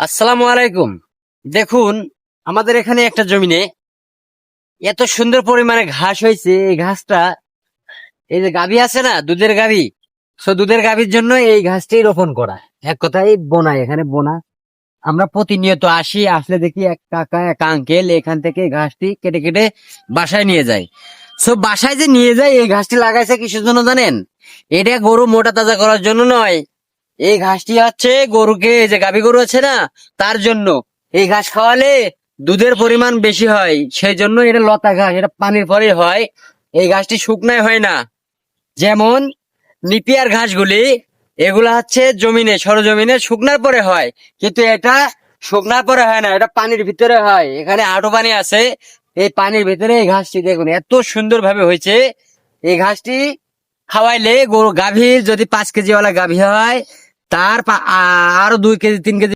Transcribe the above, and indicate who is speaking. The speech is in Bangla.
Speaker 1: আসসালামু আলাইকুম। দেখুন, আমাদের এখানে একটা জমিনে এত সুন্দর পরিমাণে ঘাস হয়েছে। এই ঘাসটা, এই যে গাভী আছে না, দুধের গাভী, সো দুধের গাভীর জন্য এই ঘাসটি রোপণ করা। এক কথায় বোনা এখানে বোনা। আমরা প্রতিনিয়ত আসি, আসলে দেখি এক কাকা, এক আঙ্কেল এখান থেকে ঘাসটি কেটে কেটে বাসায় নিয়ে যায়। সো বাসায় যে নিয়ে যায়, এই ঘাসটি লাগাইছে কিসের জন্য জানেন? এটা গরু মোটা তাজা করার জন্য নয়। এই ঘাসটি হচ্ছে গরুকে যে গাভী গরু আছে না, তার জন্য। এই ঘাস খাওয়ালে দুধের পরিমাণ বেশি হয়, সেই জন্য এটা লতা ঘাস, এটা পানির পরে হয়। এই ঘাসটি শুকনায় হয় না। যেমন নিপিয়ার ঘাসগুলি, এগুলা হচ্ছে জমিনে, সরজমিনে শুকনার পরে হয়। কিন্তু এটা শুকনার পরে হয় না, এটা পানির ভিতরে হয়। এখানে আটো পানি আছে, এই পানির ভিতরে এই ঘাসটি দেখুন, এত সুন্দর ভাবে হয়েছে। এই ঘাসটি খাওয়াইলে গরু গাভীর যদি পাঁচ কেজি ওয়ালা গাভী হয় তার আরও দুই কেজি তিন কেজি